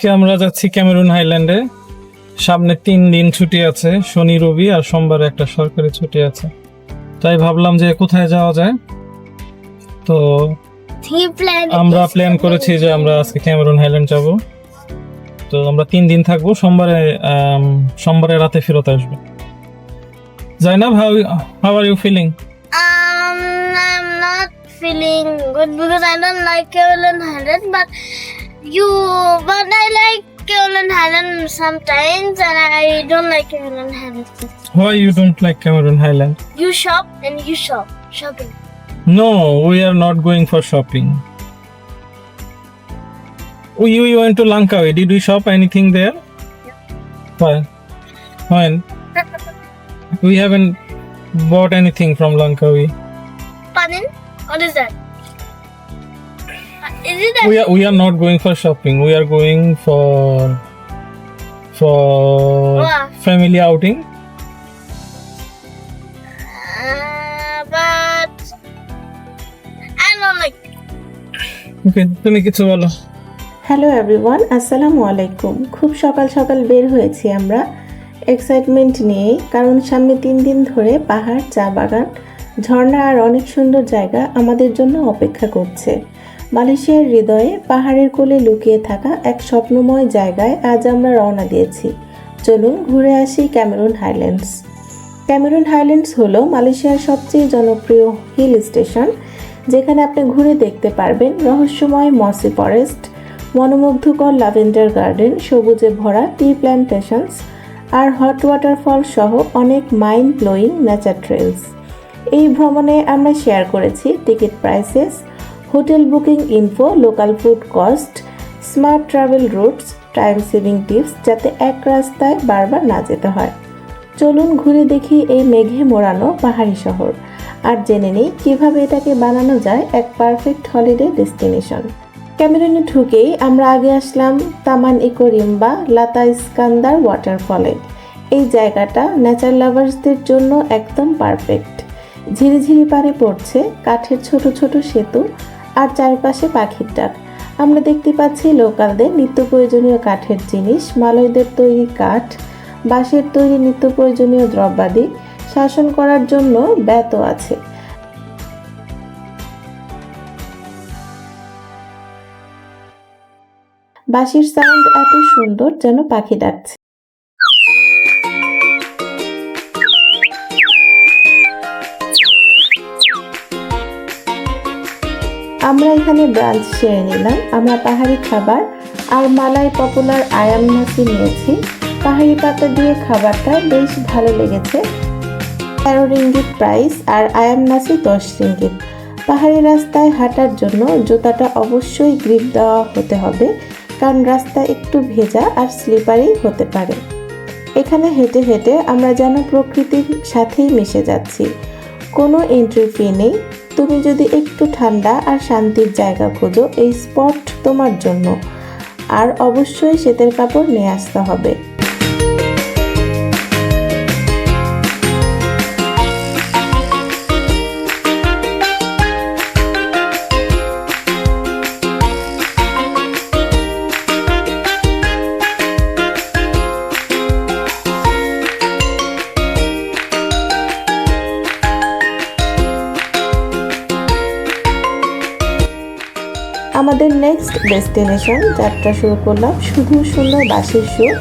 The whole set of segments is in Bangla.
আজকে আমরা যাচ্ছি ক্যামেরুন হাইল্যান্ডে। সামনে তিন দিন ছুটি আছে শনি রবি আর সোমবারে একটা সরকারি ছুটি আছে। তাই ভাবলাম যে কোথায় যাওয়া যায়? তো আমরা প্ল্যান করেছি যে আমরা আজকে ক্যামেরুন হাইল্যান্ড যাব। তো আমরা তিন দিন থাকব সোমবারে সোমবারে রাতে ফেরত আসব। Zainab how how are you feeling Um, I'm not feeling good because I don't like Kevlin Highland, but you, but I like Kevin Highland sometimes, and I don't like Kevin Highland. Why you don't like Cameron Highland? You shop and you shop shopping. No, we are not going for shopping. Oh, You, went to Langkawi. Did we shop anything there? Fine. Fine. We haven't bought anything from Langkawi. Pardon? What is that? Uh, Is it that? We are we are not going for shopping. We are going for for Wow. family outing. Uh, but I don't like. Okay, তুমি কিছু বলো হ্যালো এভরিওয়ান আসসালামু আলাইকুম খুব সকাল সকাল বের হয়েছি আমরা এক্সাইটমেন্ট নিয়ে কারণ সামনে তিন দিন ধরে পাহাড় চা বাগান ঝর্ণা আর অনেক সুন্দর জায়গা আমাদের জন্য অপেক্ষা করছে মালয়েশিয়ার হৃদয়ে পাহাড়ের কোলে লুকিয়ে থাকা এক স্বপ্নময় জায়গায় আজ আমরা রওনা দিয়েছি। চলুন ঘুরে আসি ক্যামেরুন হাইল্যান্ডস। ক্যামেরুন হাইল্যান্ডস হলো মালয়েশিয়ার সবচেয়ে জনপ্রিয় হিল স্টেশন, যেখানে আপনি ঘুরে দেখতে পারবেন রহস্যময় মসি ফরেস্ট, মনোমুগ্ধকর ল্যাভেন্ডার গার্ডেন, সবুজে ভরা টি প্ল্যান্টেশনস আর হট ওয়াটারফল সহ অনেক মাইন্ড ব্লোয়িং নেচার ট্রেলস। এই ভ্রমণে আমরা শেয়ার করেছি ticket prices hotel booking info local food cost smart travel routes time saving tips যাতে এক রাস্তায় বারবার না যেতে হয়। চলুন ঘুরে দেখি এই মেঘে মোড়ানো পাহাড়ি শহর। আর জেনে নেই কীভাবে এটাকে বানানো যায় এক পারফেক্ট হলিডে ডেস্টিনেশন ক্যামেরুনে ঢুকেই আমরা আগে আসলাম তামান ইকোরিম বা লাতা ইস্কান্দার ওয়াটারফলে এই জায়গাটা নেচার লাভার্সদের জন্য একদম পারফেক্ট ঝিরিঝিরি পারে পড়ছে, কাঠের ছোট ছোট সেতু আর চারপাশে পাখির ডাক। আমরা দেখতে পাচ্ছি লোকালদের নিত্য প্রয়োজনীয় কাঠের জিনিস, মালয়দের তৈরি কাঠ, বাঁশের তৈরি নিত্য প্রয়োজনীয় দ্রব্যাদি শাসন করার জন্য ব্যত আছে। বাঁশির সাউন্ড এত সুন্দর যেন পাখি ডাকছে। আমরা এখানে ব্রাঞ্চ সেরে নিলাম। আমরা পাহাড়ি খাবার আর মালাই পপুলার আয়াম নাসি নিয়েছি। পাহাড়ি পাতা দিয়ে খাবারটা বেশ ভালো লেগেছে। তেরো রিঙ্গিত প্রাইস আর আয়াম নাসি দশ রিঙ্গিত। পাহাড়ি রাস্তায় হাঁটার জন্য জুতাটা অবশ্যই গ্রিপ দেওয়া হতে হবে, কারণ রাস্তা একটু ভেজা আর স্লিপারি হতে পারে। এখানে হেঁটে হেঁটে আমরা যেন প্রকৃতির সাথেই মিশে যাচ্ছি। কোনো এন্ট্রি ফি নেই। তুমি যদি একটু ঠান্ডা আর শান্তির জায়গা খোঁজো, এই স্পট তোমার জন্য। আর অবশ্যই শীতের কাপড় নিয়ে আসতে হবে। ডেস্টিনেশন যাত্রা শুরু করলাম শুধু সুন্দর বাঁশির সুর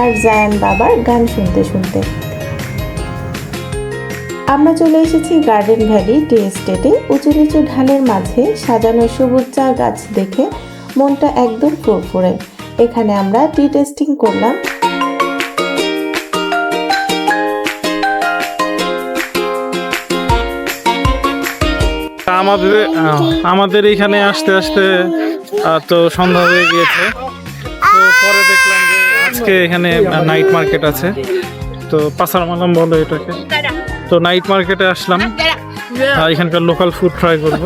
আর জায়ান বাবার গান শুনতে শুনতে। আমরা চলে এসেছি গার্ডেন ভ্যালি টি এস্টেটে। উঁচু নিচু ঢালের মাঝে সাজানো সবুজ চা গাছ দেখে মনটা একদম ফুরফুরে। এখানে আমরা টি টেস্টিং করলাম। আমাদের আমাদের এখানে আসতে আসতে তো সন্ধ্যা হয়ে গিয়েছে। তো পরে দেখলাম যে আজকে এখানে নাইট মার্কেট আছে। তো পাসার মালাম বলো এটাকে। তো নাইট মার্কেটে আসলাম। আর এখানকার লোকাল ফুড ট্রাই করব।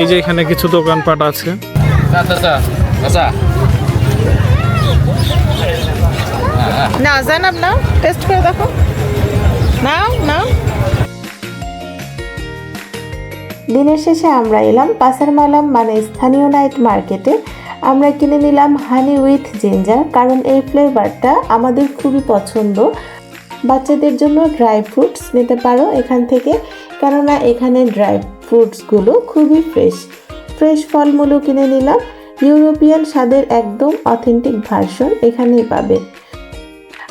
এই যে এখানে কিছু দোকানপাট আছে। না, জানাব না। টেস্ট করে দেখো। নাও নাও। দিনের শেষে আমরা এলাম পাসার মালাম মানে স্থানীয় নাইট মার্কেটে আমরা কিনে নিলাম হানি উইথ জিঞ্জার কারণ এই ফ্লেভারটা আমাদের খুবই পছন্দ। বাচ্চাদের জন্য ড্রাই ফ্রুটস নিতে পারো এখান থেকে, কেননা এখানে ড্রাই ফ্রুটসগুলো খুবই ফ্রেশ ফ্রেশ ফলমূলও কিনে নিলাম। ইউরোপিয়ান স্বাদের একদম অথেন্টিক ভার্সন এখানেই পাবে।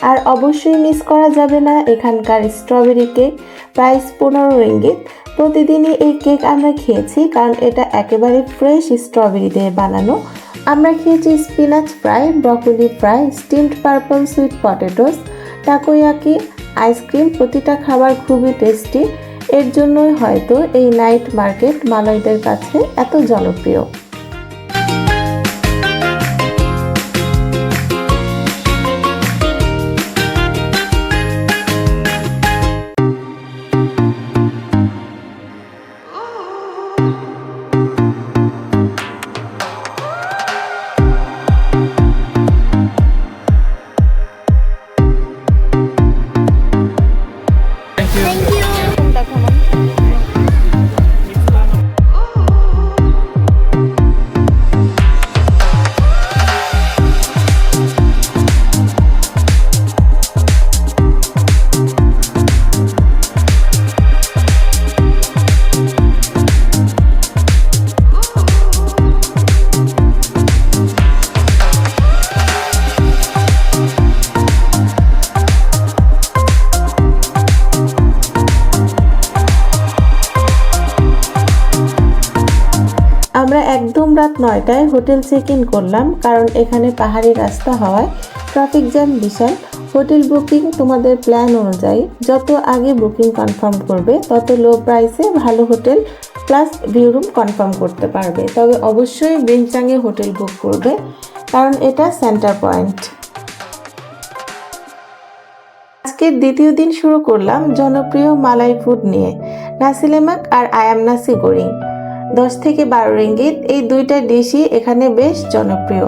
আর অবশ্যই মিস করা যাবে না এখানকার স্ট্রবেরি কেক প্রাইস পনেরো রিঙ্গিত প্রতিদিনই এই কেক আমরা খেয়েছি, কারণ এটা একেবারে ফ্রেশ স্ট্রবেরি দিয়ে বানানো। আমরা খেয়েছি spinach fry broccoli fry steamed purple sweet potatoes takoyaki ice cream প্রতিটা খাবার খুবই টেস্টি এর জন্যই হয়তো এই নাইট মার্কেট মালয়দের কাছে এত জনপ্রিয়। হোটেল চেক ইন করলাম, কারণ এখানে পাহাড়ি রাস্তা হওয়ায় ট্রাফিক জ্যাম বিশাল। হোটেল বুকিং তোমাদের প্ল্যান অনুযায়ী যত আগে বুকিং কনফার্ম করবে, তত লো প্রাইসে ভালো hotel plus view room confirm করতে পারবে। তবে অবশ্যই বিনচাঙে হোটেল বুক করবে, কারণ এটা সেন্টার পয়েন্ট আজকের দ্বিতীয় দিন শুরু করলাম জনপ্রিয় মালাই ফুড নিয়ে, নাসিলেমাক আর আয়াম নাসি গোরিং দশ থেকে বারো রিঙ্গিত। এই দুইটা ডিশই এখানে বেশ জনপ্রিয়।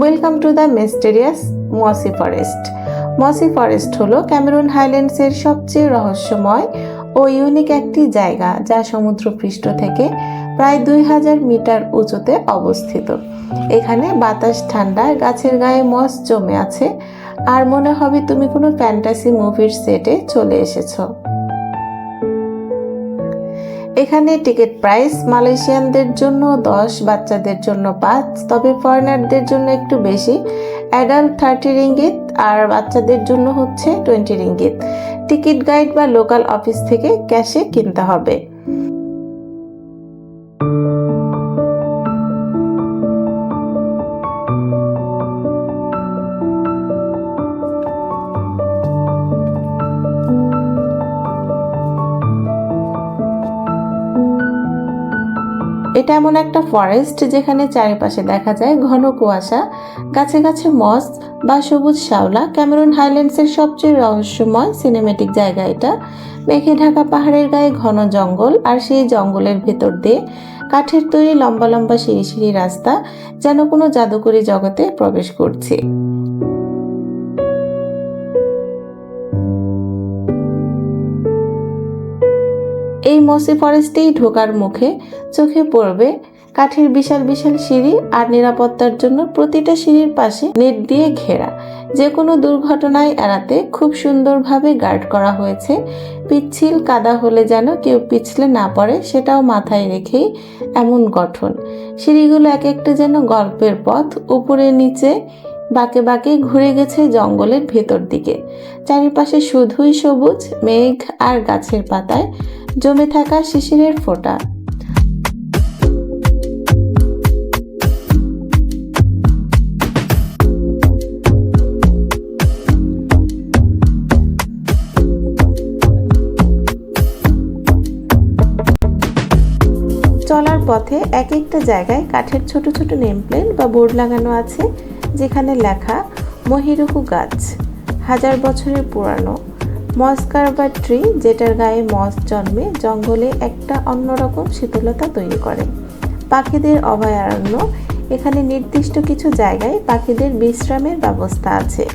Welcome to the mysterious mossy forest mossy forest হলো ক্যামেরুন হাইল্যান্ডসের সবচেয়ে রহস্যময় ও ইউনিক একটি জায়গা যা সমুদ্রপৃষ্ঠ থেকে প্রায় দুই হাজার মিটার উঁচুতে অবস্থিত। এখানে বাতাস ঠান্ডা, গাছের গায়ে মস জমে আছে, আর মনে হবে তুমি কোনো ফ্যান্টাসি মুভির সেটে চলে এসেছ। এখানে টিকিট প্রাইস মালয়েশিয়ানদের জন্য দশ, বাচ্চাদের জন্য পাঁচ, তবে ফরেনারদের জন্য একটু বেশি। অ্যাডাল্ট থার্টি রিঙ্গিত আর বাচ্চাদের জন্য হচ্ছে টোয়েন্টি রিঙ্গিত। টিকিট গাইড বা লোকাল অফিস থেকে ক্যাশে কিনতে হবে। এটা এমন একটা ফরেস্ট যেখানে চারিপাশে দেখা যায় ঘন কুয়াশা, গাছে গাছে মস বা সবুজ শাওলা ক্যামেরুন হাইল্যান্ডসের সবচেয়ে রহস্যময় সিনেমেটিক জায়গা এটা। মেঘে ঢাকা পাহাড়ের গায়ে ঘন জঙ্গল আর সেই জঙ্গলের ভেতর দিয়ে কাঠের তৈরি লম্বা লম্বা সিঁড়ি সিঁড়ি রাস্তা যেন কোনো জাদুকরী জগতে প্রবেশ করছে। এই মসি ফরেস্টেই ঢোকার মুখে চোখে পড়বে কাঠের বিশাল বিশাল সিঁড়ি আর নিরাপত্তার জন্য প্রতিটা সিঁড়ির পাশে নেট দিয়ে ঘেরা। যে কোনো দুর্ঘটনায় এড়াতে খুব সুন্দরভাবে গার্ড করা হয়েছে। পিচ্ছিল কাদা হলে যেন কেউ পিছলে না পড়ে, সেটাও মাথায় রেখেই এমন গঠন। সিঁড়িগুলো এক একটা যেন গল্পের পথ, উপরে নিচে বাঁকে বাঁকে ঘুরে গেছে জঙ্গলের ভেতর দিকে। চারিপাশে শুধুই সবুজ, মেঘ আর গাছের পাতায় জমে থাকা শিশিরের ফোঁটা। চলার পথে এক একটা জায়গায় কাঠের ছোট ছোট নেম প্লেট বা বোর্ড লাগানো আছে, যেখানে লেখা, মহিরুহু গাছ হাজার বছরের পুরানো। মস বা ট্রি যেটার গায়ে মস জন্মে, জঙ্গলে একটা অন্যরকম শীতলতা তৈরি করে। পাখিদের অভয়ারণ্য, এখানে নির্দিষ্ট কিছু জায়গায় পাখিদের বিশ্রামের ব্যবস্থা আছে।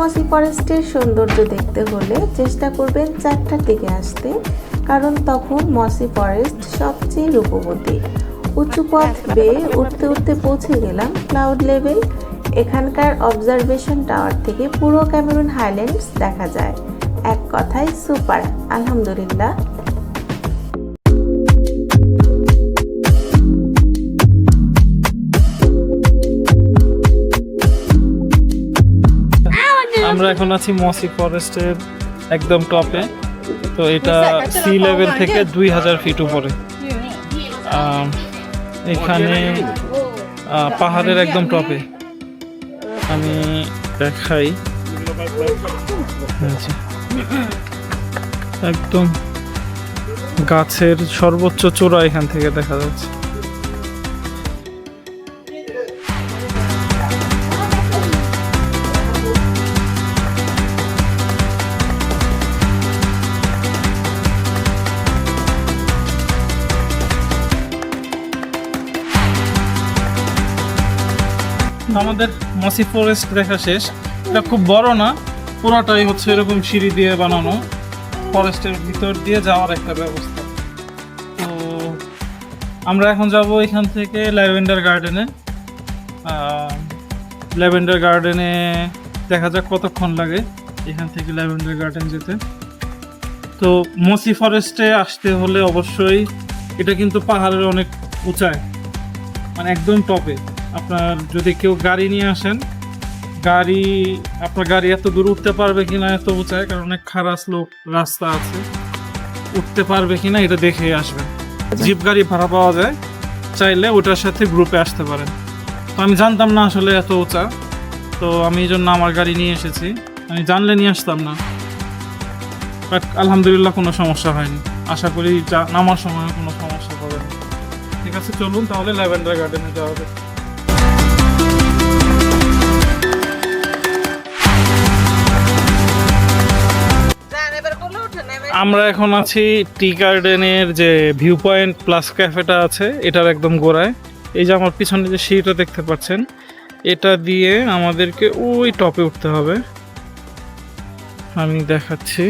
মসি ফরেস্টের সৌন্দর্য দেখতে হলে চেষ্টা করবেন চারটার দিকে আসতে, কারণ তখন মসি ফরেস্ট সবচেয়ে রূপবতী। উঁচু পথ বেয়ে উঠতে উঠতে পৌঁছে গেলাম ক্লাউড লেভেল এখানকার অবজারভেশন টাওয়ার থেকে পুরো ক্যামেরুন হাইল্যান্ডস দেখা যায়। এক কথায় সুপার আলহামদুলিল্লাহ। আমরা এখন আছি মসি ফরেস্টের একদম টপে তো এটা সি লেভেল থেকে দুই হাজার ফিট উপরে। এখানে পাহাড়ের একদম টপে আমি দেখাই। একদম গাছের সর্বোচ্চ চূড়া এখান থেকে দেখা যাচ্ছে। আমাদের মসি ফরেস্ট দেখা শেষ। এটা খুব বড় না, পুরোটাই হচ্ছে এরকম সিঁড়ি দিয়ে বানানো, ফরেস্টের ভিতর দিয়ে যাওয়ার একটা ব্যবস্থা। তো আমরা এখন যাব এখান থেকে ল্যাভেন্ডার গার্ডেনে। ল্যাভেন্ডার গার্ডেনে দেখা যাক কতক্ষণ লাগে এখান থেকে ল্যাভেন্ডার গার্ডেন যেতে। তো মসি ফরেস্টে আসতে হলে অবশ্যই এটা কিন্তু পাহাড়ের অনেক উঁচায় মানে একদম টপে। আপনার যদি কেউ গাড়ি নিয়ে আসেন, গাড়ি, আপনার গাড়ি এত দূর উঠতে পারবে কিনা এত উঁচায় কারণ অনেক খারাপ লোক রাস্তা আছে। উঠতে পারবে কিনা এটা দেখে আসবেন। জিপ গাড়ি ভাড়া পাওয়া যায়, চাইলে ওটার সাথে গ্রুপে আসতে পারেন। তো আমি জানতাম না আসলে এত উঁচা, তো আমি এই জন্য আমার গাড়ি নিয়ে এসেছি। আমি জানলে নিয়ে আসতাম না। বাট আলহামদুলিল্লাহ কোনো সমস্যা হয়নি। আশা করি নামার সময় কোনো সমস্যা হবে না। ঠিক আছে, চলুন তাহলে ল্যাভেন্ডার গার্ডেনে যাওয়া হবে আমরা এখন আছি টি গার্ডেনের যে ভিউ পয়েন্ট প্লাস ক্যাফেটা আছে, এটার একদম গোড়ায়। এই যে আমার পিছনে যে সিঁড়িটা দেখতে পাচ্ছেন, এটা দিয়ে আমাদেরকে ওই টপে উঠতে হবে। আমি দেখাচ্ছি।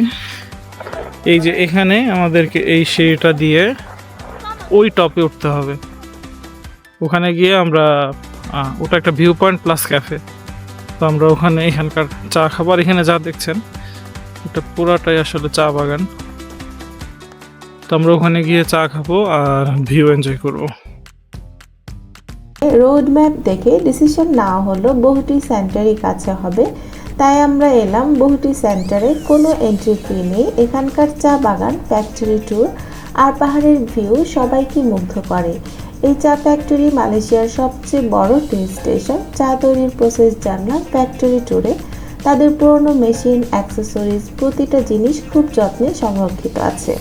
এই যে এখানে আমাদেরকে এই সিঁড়িটা দিয়ে ওই টপে উঠতে হবে। ওখানে গিয়ে আমরা ওটা একটা ভিউ পয়েন্ট প্লাস ক্যাফে। তো আমরা ওখানে এখানকার চা খাবার, এখানে যা দেখছেন এটা পুরাটাই আসলে চা বাগান। তো আমরা ওখানে গিয়ে চা খাব আর ভিউ এনজয় করব। রোড ম্যাপ দেখে ডিসিশন নেওয়া হলো বহুটি সেন্টারই কাছে হবে। তাই আমরা এলাম বহুটি সেন্টারে কোনো এন্ট্রি ফি নেই। এখানকার চা বাগান ফ্যাক্টরি ট্যুর আর পাহাড়ের ভিউ সবাইকে মুগ্ধ করে। এই চা ফ্যাক্টরি মালয়েশিয়ার সবচেয়ে বড় টি স্টেশন চা তৈরির প্রসেস জানলাম ফ্যাক্টরি ট্যুরে তাদের পুরনো মেশিন, অ্যাক্সেসরিজ, প্রতিটা জিনিস খুব যত্নে সংরক্ষিত আছে।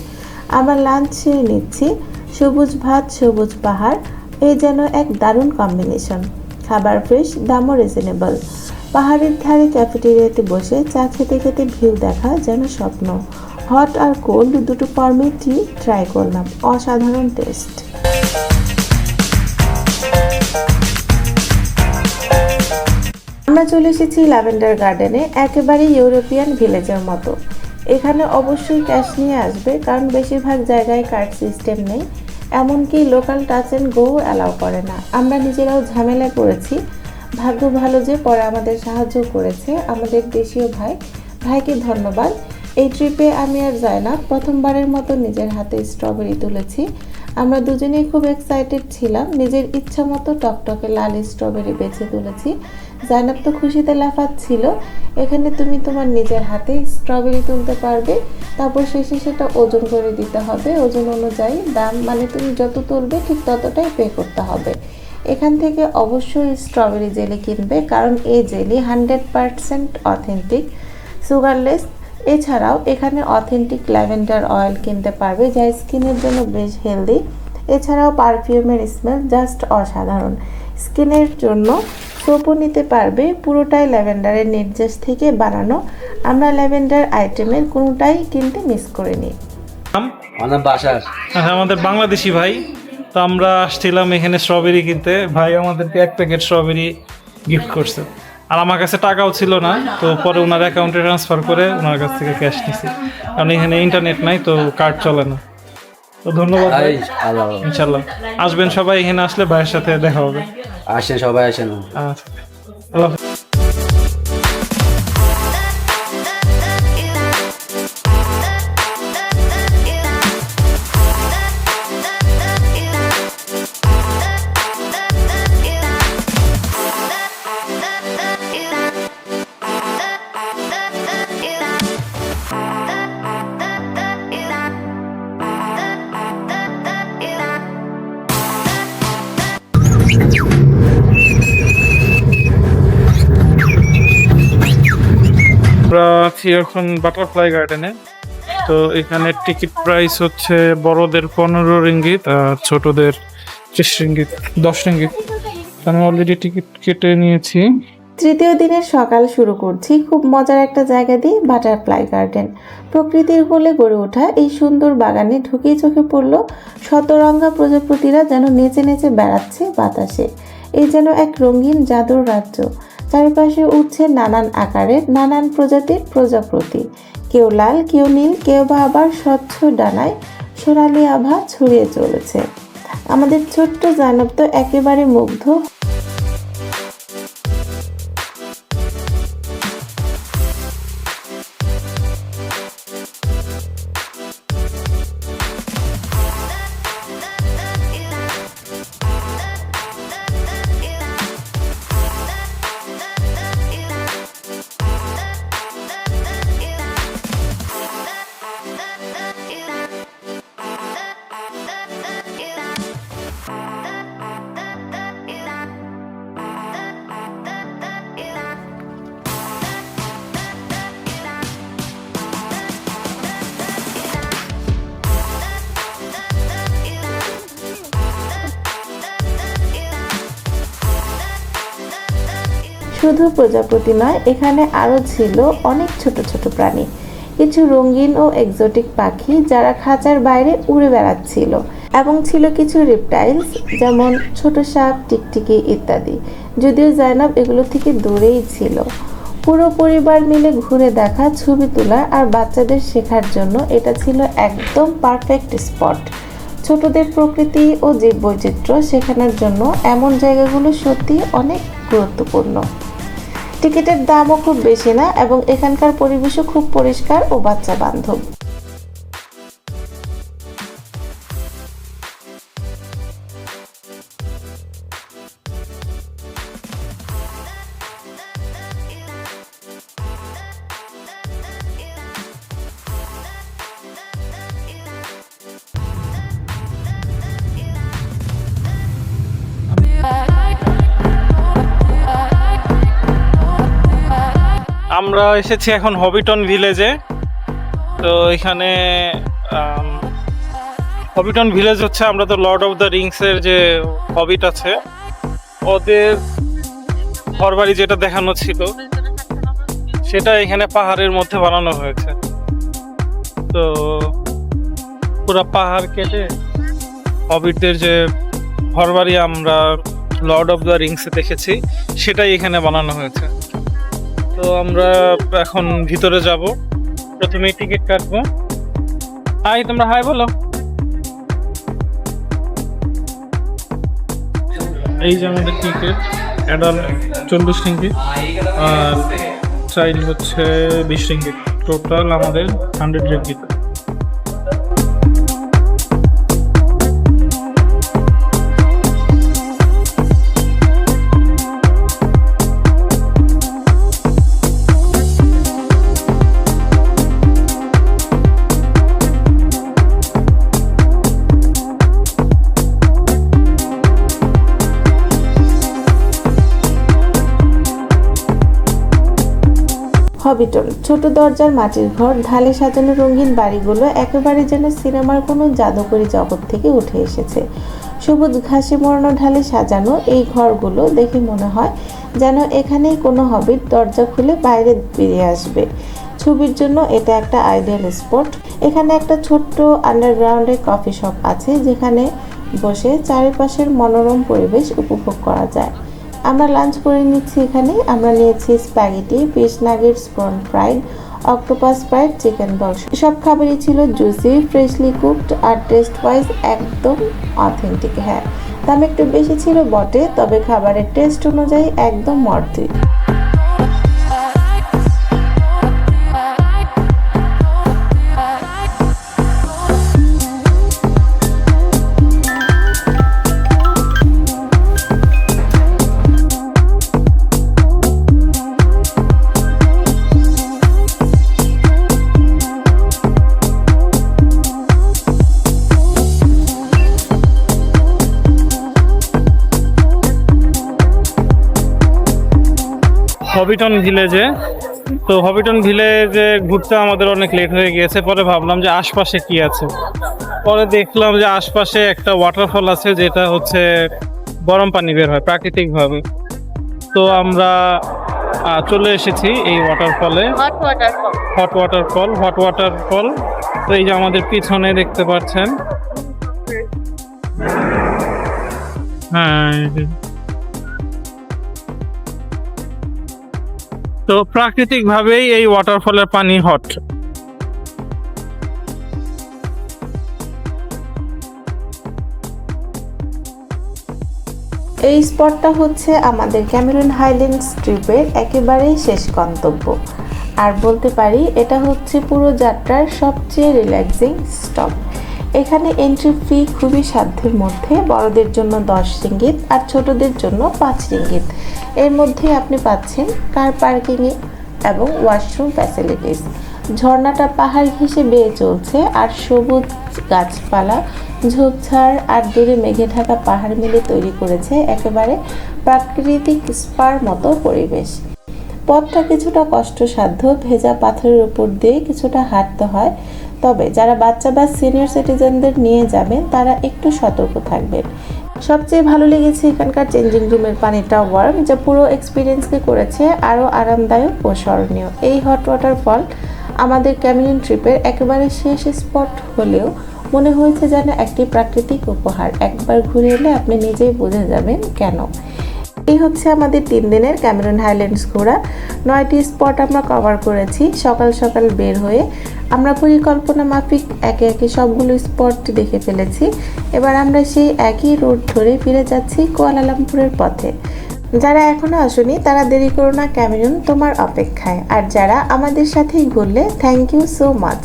আমরা লাঞ্চ সেরে নিচ্ছি। সবুজ ভাত, সবুজ পাহাড় এই যেন এক দারুণ কম্বিনেশন খাবার ফ্রেশ দামও রিজনেবল পাহাড়ের ধারে ক্যাফেটেরিয়াতে বসে চা খেতে খেতে ভিউ দেখা যেন স্বপ্ন। হট আর কোল্ড দুটো টি ট্রাই করলাম। অসাধারণ টেস্ট আমরা চলে এসেছি ল্যাভেন্ডার গার্ডেনে, একেবারে ইউরোপিয়ান ভিলেজের মতো। এখানে অবশ্যই ক্যাশ নিয়ে আসবে, কারণ বেশিরভাগ জায়গায় কার্ড সিস্টেম নেই, এমনকি local touch and go allow করে না। আমরা নিজেরাও ঝামেলায় পড়েছি। ভাগ্য ভালো যে পরে আমাদের সাহায্য করেছে আমাদের দেশীয় ভাই। ভাইকে ধন্যবাদ। এই ট্রিপে আমি আর যাই না প্রথমবারের মতো নিজের হাতে স্ট্রবেরি তুলেছি। আমরা দুজনেই খুব এক্সাইটেড ছিলাম। নিজের ইচ্ছা মতো টকটকে লাল স্ট্রবেরি বেছে তুলেছি। জাইনাব তো খুশিতে লাফাচ্ছিল এখানে তুমি তোমার নিজের হাতে স্ট্রবেরি তুলতে পারবে। তারপর শেষে সেটা ওজন করে দিতে হবে। ওজন অনুযায়ী দাম মানে তুমি যত তুলবে ঠিক ততটাই পে করতে হবে। এখান থেকে অবশ্যই স্ট্রবেরি জেলি কিনবে, কারণ এই jelly hundred percent authentic sugarless এছাড়াও এখানে অথেন্টিক ল্যাভেন্ডার অয়েল কিনতে পারবে যা স্কিনের জন্য বেশ হেলদি এছাড়াও পারফিউমের স্মেল জাস্ট অসাধারণ। স্কিনের জন্য সোপও নিতে পারবে পুরোটাই ল্যাভেন্ডারের নির্যাস থেকে বানানো। আমরা ল্যাভেন্ডার আইটেমের কোনোটাই কিনতে মিস করিনি? আমার বাসার। আচ্ছা আমাদের বাংলাদেশি ভাই। তো আমরা আসছিলাম এখানে স্ট্রবেরি কিনতে। ভাই আমাদেরকে এক প্যাকেট স্ট্রবেরি গিফট করছে। আর আমার কাছে টাকাও ছিল না তো পরে ওনার অ্যাকাউন্টে ট্রান্সফার করে ওনার কাছ থেকে ক্যাশ নিছি। কারণ এখানে ইন্টারনেট নাই তো কার্ড চলে না। তো ধন্যবাদ ইনশাল্লাহ আসবেন সবাই এখানে আসলে ভাইয়ের সাথে দেখা হবে। আসেন সবাই আসেন। আচ্ছা। আল্লাহ আছি এখন বাটারফ্লাই গার্ডেনে তো এখানে টিকিট প্রাইস হচ্ছে বড়দের পনেরো রিঙ্গিত আর ছোটদের ত্রিশ রিঙ্গিত দশ রিঙ্গিত আমি অলরেডি টিকিট কেটে নিয়েছি। তৃতীয় দিনের সকাল শুরু করছি খুব মজার একটা জায়গা দিয়ে বাটারফ্লাই গার্ডেন প্রকৃতির কোলে গড়ে ওঠা এই সুন্দর বাগানে ঢুকেই চোখে পড়ল শতরঙ্গা প্রজাপতিরা যেন নেচে নেচে বেড়াচ্ছে বাতাসে। এই যেন এক রঙিন জাদুর রাজ্য। চারিপাশে উঠছে নানান আকারের নানান প্রজাতির প্রজাপতি। কেউ লাল, কেউ নীল, কেউ বা আবার স্বচ্ছ ডানায় সোনালি আভা ছড়িয়ে চলেছে। আমাদের ছোট্ট জানব তো একেবারে মুগ্ধ শুধু প্রজাপতি নয়, এখানে আরও ছিল অনেক ছোট ছোট প্রাণী। কিছু রঙিন ও এক্সোটিক পাখি যারা খাঁচার বাইরে উড়ে বেড়াচ্ছিল এবং ছিল কিছু রিপটাইলস যেমন ছোট সাপ, টিকটিকি ইত্যাদি। যদিও জাইনাব এগুলো থেকে দূরেই ছিল। পুরো পরিবার মিলে ঘুরে দেখা, ছবি তোলা আর বাচ্চাদের শেখার জন্য এটা ছিল একদম পারফেক্ট স্পট ছোটদের প্রকৃতি ও জীববৈচিত্র্য শেখানোর জন্য এমন জায়গাগুলো সত্যি অনেক গুরুত্বপূর্ণ। টিকিটের দামও খুব বেশি না এবং এখানকার পরিবেশও খুব পরিষ্কার ও বাচ্চা বান্ধব। আমরা এসেছি এখন হবিটন ভিলেজে তো এখানে হবিটন ভিলেজ হচ্ছে আমরা তো লর্ড অফ দ্য রিংসের যে হবিট আছে, ওদের ঘরবাড়ি যেটা দেখানো ছিল, সেটা এখানে পাহাড়ের মধ্যে বানানো হয়েছে। তো পুরো পাহাড় কেটে হবিটদের যে ঘরবাড়ি আমরা লর্ড অফ দ্য রিংসে দেখেছি, সেটাই এখানে বানানো হয়েছে। তো আমরা এখন ভিতরে যাব। প্রথমে টিকিট কাটবো। হাই, তোমরা হাই বলো। এই যে আমাদের টিকিট, অ্যাডাল্ট চল্লিশ টিঙ্কি আর চাইল্ড হচ্ছে বিশ টিঙ্কি টোটাল আমাদের হান্ড্রেড রিঙ্গিত হবিটন ছোট দরজার মাটির ঘর, ঢালে সাজানো রঙিন বাড়িগুলো একেবারে যেন সিনেমার কোনো জাদুকরী জগৎ থেকে উঠে এসেছে। সবুজ ঘাসে মোড়ানো ঢালে সাজানো এই ঘরগুলো দেখে মনে হয় যেন এখানেই কোনো হবিট দরজা খুলে বাইরে বেরিয়ে আসবে। ছবির জন্য এটা একটা আইডিয়াল স্পট। এখানে একটা ছোট্ট আন্ডারগ্রাউন্ডে কফি শপ আছে যেখানে বসে চারিপাশের মনোরম পরিবেশ উপভোগ করা যায়। আমরা লাঞ্চ করে নিচ্ছি এখানে। আমরা নিয়েছি spaghetti fish nuggets prawn fried octopus fried chicken box সব খাবারই ছিল জুসি ফ্রেশলি কুকড আর টেস্ট ওয়াইজ একদম অথেন্টিক হ্যাঁ। দাম একটু বেশি ছিল বটে, তবে খাবারের টেস্ট অনুযায়ী একদম মর্তি হবিটন ভিলেজে তো হবিটন ভিলেজে ঘুরতে আমাদের অনেক লেট হয়ে গিয়েছে পরে ভাবলাম যে আশপাশে কি আছে। পরে দেখলাম যে আশপাশে একটা ওয়াটারফল আছে যেটা হচ্ছে গরম পানি বের হয় প্রাকৃতিকভাবে। তো আমরা চলে এসেছি এই ওয়াটারফলে hot water fall hot waterfall hot waterfall তো এই যে আমাদের পিছনে দেখতে পাচ্ছেন। হ্যাঁ তো প্রাকৃতিক ভাবেই এই ওয়াটারফলের পানি হট এই স্পটটা হচ্ছে আমাদের ক্যামেরন হাইল্যান্ডস ট্রিপের একেবারেই শেষ গন্তব্য। আর বলতে পারি, এটা হচ্ছে পুরো যাত্রার সবচেয়ে রিল্যাক্সিং স্টপ এখানে এন্ট্রি ফি খুবই সাধ্যের মধ্যে, বড়দের জন্য দশ রিঙ্গিত আর ছোটদের জন্য পাঁচ রিঙ্গিত এর মধ্যে আপনি পাচ্ছেন কার পার্কিংয়ে এবং ওয়াশরুম ফ্যাসিলিটিস ঝর্ণাটা পাহাড় ঘেঁষে বেয়ে চলছে আর সবুজ গাছপালা, ঝোপঝাড় আর দূরে মেঘে ঢাকা পাহাড় মিলে তৈরি করেছে একেবারে প্রাকৃতিক স্পার মতো পরিবেশ। পথটা কিছুটা কষ্টসাধ্য, ভেজা পাথরের উপর দিয়ে কিছুটা হাঁটতে হয়। তবে যারা বাচ্চা বা সিনিয়র সিটিজেনদের নিয়ে যাবেন, তারা একটু সতর্ক থাকবেন। সবচেয়ে ভালো লেগেছে এখানকার চেঞ্জিং রুমের পানিটা ওয়ার্ম যা পুরো এক্সপিরিয়েন্সকে করেছে, আরও আরামদায়ক ও স্মরণীয়। এই হট ওয়াটার ফল আমাদের ক্যামিলিন ট্রিপের একেবারে শেষ স্পট হলেও মনে হয়েছে যেন একটি প্রাকৃতিক উপহার। একবার ঘুরে এলে আপনি নিজেই বুঝে যাবেন কেন। এই হচ্ছে আমাদের তিন দিনের ক্যামেরন হাইল্যান্ডস ঘোরা। নয়টি স্পট আমরা কভার করেছি। সকাল সকাল বের হয়ে আমরা পরিকল্পনা মাফিক একে একে সবগুলো স্পট দেখে ফেলেছি। এবার আমরা সেই একই রোড ধরে ফিরে যাচ্ছি কুয়ালালামপুরের পথে। যারা এখনও আসেনি, তারা দেরি করো না, ক্যামেরন তোমার অপেক্ষায়। আর যারা আমাদের সাথেই ঘুরলে thank you so much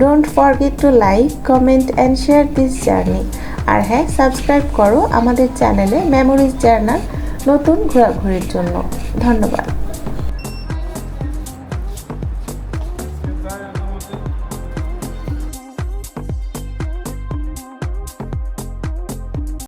don't forget to like comment and share this journey আর হ্যাঁ সাবস্ক্রাইব করো আমাদের চ্যানেলে মেমোরিজ জার্নাল নতুন ঘোরাঘুরির জন্য। ধন্যবাদ।